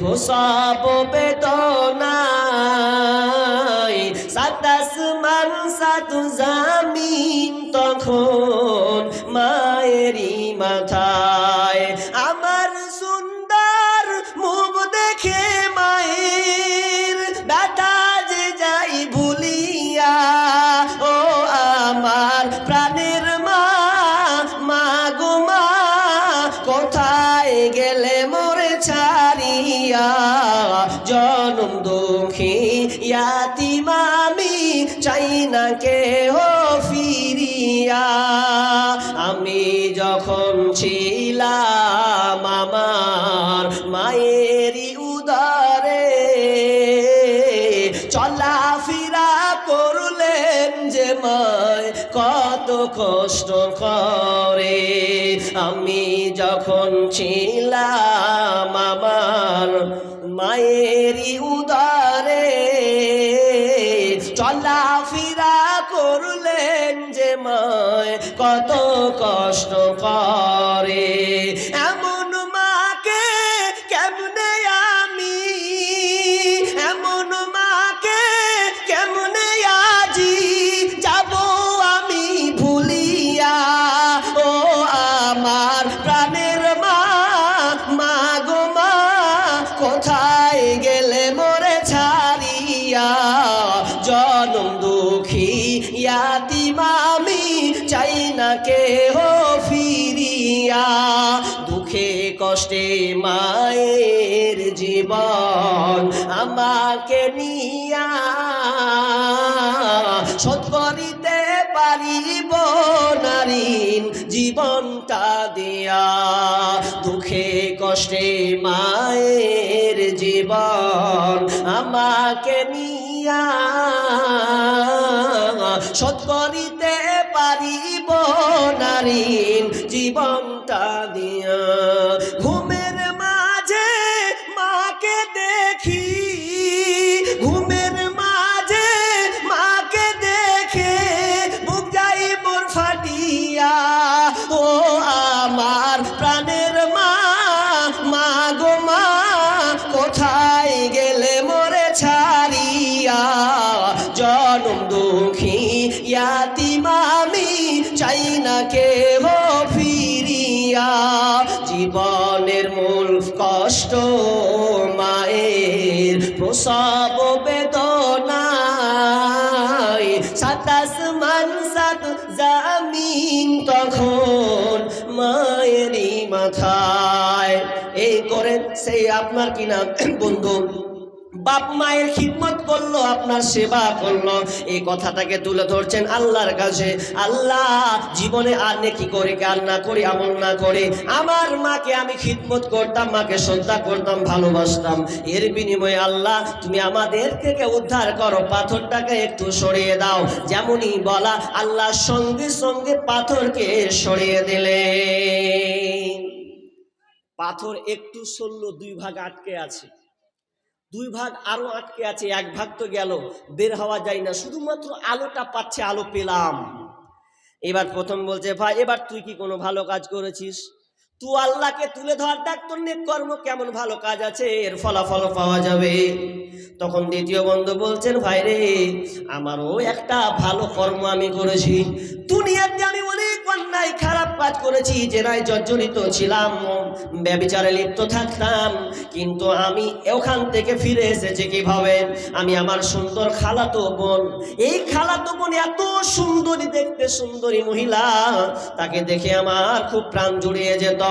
প্রসব বেদনায়। সাতাশ মান সাতু জামিন তখন মায়েরই মাথায়। আমার দুঃখী ইয়াতিমামি, চাই না কে হো ফিরিয়া। আমি যখন ছিলাম আমার মায়েরই উদারে, চলাফেরা করলেন যে মায় কত কষ্ট করে। আমি যখন ছিলাম আমার মায়েরই উদারে। চলাফেরা করলেন যে মায় কত কষ্ট করে। এমন ইয়াতিমামি চাই না কে হো ফিরিয়া। দুঃখে, কষ্টে মায়ের জীবন আমাকে নিয়া। শোধ করিতে পারিব নারীন জীবনটা দিয়া। দুঃখে, কষ্টে মায়ের জীবন আমাকে নিয়া। শোধ করিতে পারিব নারীন জীবনটা দিয়া। জীবনের মূল কষ্ট মায়ের প্রসব বেদনায়। সাতাশ মান সাত জামিন তখন মায়েরই মাথায়। এই করে সেই আপনার কিনা বন্ধু বাপ মায়ের খিদমত করল, আপনার সেবা করল। এই কথাটাকে তুলে ধরছেন আল্লাহর কাছে। আল্লাহ, জীবনে আর নেকি করে, আর না করি, আমল না করে। আমার মাকে আমি খিদমত করতাম, মাকে শ্রদ্ধা করতাম, ভালোবাসতাম। এর বিনিময়ে আল্লাহ, তুমি আমাদের থেকে উদ্ধার করো, পাথরটাকে একটু সরিয়ে দাও। যেমনই বলা, আল্লাহ সঙ্গে সঙ্গে পাথরকে সরিয়ে দিলে পাথর একটু সরল, দুই ভাগ আটকে আছে। দুই ভাগ আরও আটকে আছে, এক ভাগ তো গেল, বের হওয়া যায় না, শুধুমাত্র আলোটা পাচ্ছে, আলো পেলাম। এবার প্রথম বলছে, ভাই, এবার তুই কি কোনো ভালো কাজ করেছিস? তুই আল্লাহকে তুলে ধর দেখ তোর কর্ম, কেমন ভালো কাজ আছে, এর ফলাফল পাওয়া যাবে। তখন দ্বিতীয় বন্ধু বলছেন, ভাই রে, আমারও একটা ভালো কর্ম আমি করেছি। দুনিয়াতে আমি অনেক অন্যায় খারাপ কাজ করেছি জেনায় জর্জরিত ছিলাম, ব্যবিচারে লিপ্ত থাকতাম। কিন্তু আমি ওখান থেকে ফিরে এসেছি কীভাবে? আমি আমার সুন্দর খালাতো বোন। এই খালাতো বোন এত সুন্দরী, দেখতে সুন্দরী মহিলা। তাকে দেখে আমার খুব প্রাণ জুড়িয়ে যেত।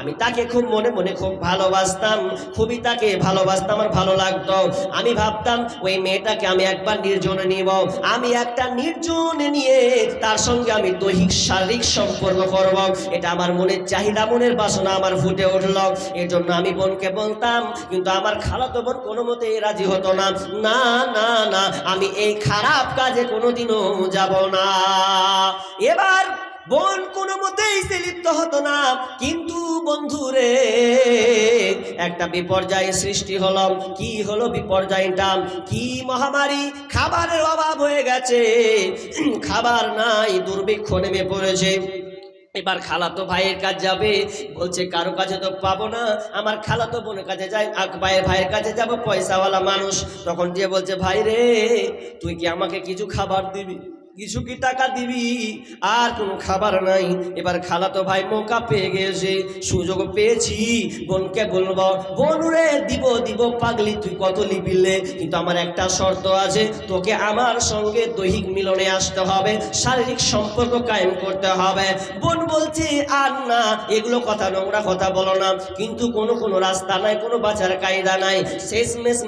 আমি তাকে খুব মনে মনে খুব ভালোবাসতাম। খুবই তাকে ভালোবাসতাম আর ভালো লাগতো। আমি ভাবতাম, ওই মেয়েটাকে আমি একবার নির্জনে নিব। আমি একটা নির্জনে নিয়ে তার সঙ্গে আমি দৈহিক, শারীরিক সম্পর্ক করব। এটা আমার মনের চাহিদা, মনের বাসনা আমার ফুটে উঠল। এর জন্য আমি বোনকে বলতাম, কিন্তু আমার খালাতো বোন কোনো মতে রাজি হতো না। না না না, আমি এই খারাপ কাজে কোনোদিনও যাব না। এবার বোন কোনো মতেই সে লিপ্ত হতো না। কিন্তু বন্ধুরে, একটা বিপর্যয় সৃষ্টি হলো। কি হলো বিপর্যয়টা? কি মহামারী? খাবারের অভাব হয়ে গেছে। খাবার নাই, দুর্ভিক্ষ নেমে পড়েছে। এবার খালাতো ভাইয়ের কাছে যাবে। বলছে, কারও কাছে তো পাবো না। আমার খালাতো বোনের কাছে যাই ভাইয়ের ভাইয়ের কাছে যাব, পয়সাওয়ালা মানুষ। তখন দিয়ে বলছে ভাই রে তুই কি আমাকে কিছু খাবার দিবি? কিছু কি টাকা দিবি? আর কোনো খাবার নাই। এবার খালা তো ভাই মৌকা পেয়ে গেছে। সুযোগ পেয়েছি। বোনকে বলব বোন রে দিব দিব, পাগলি, তুই কত লিবিলে কিন্তু আমার একটা শর্ত আছে, তোকে আমার সঙ্গে দৈহিক মিলনে আসতে হবে, শারীরিক সম্পর্ক কায়েম করতে হবে। বোন বলছে, আর না, এগুলো কথা নোংরা কথা বলো না। কিন্তু কোনো কোনো রাস্তা নাই, কোনো বাঁচার কায়দা নাই। শেষমেশ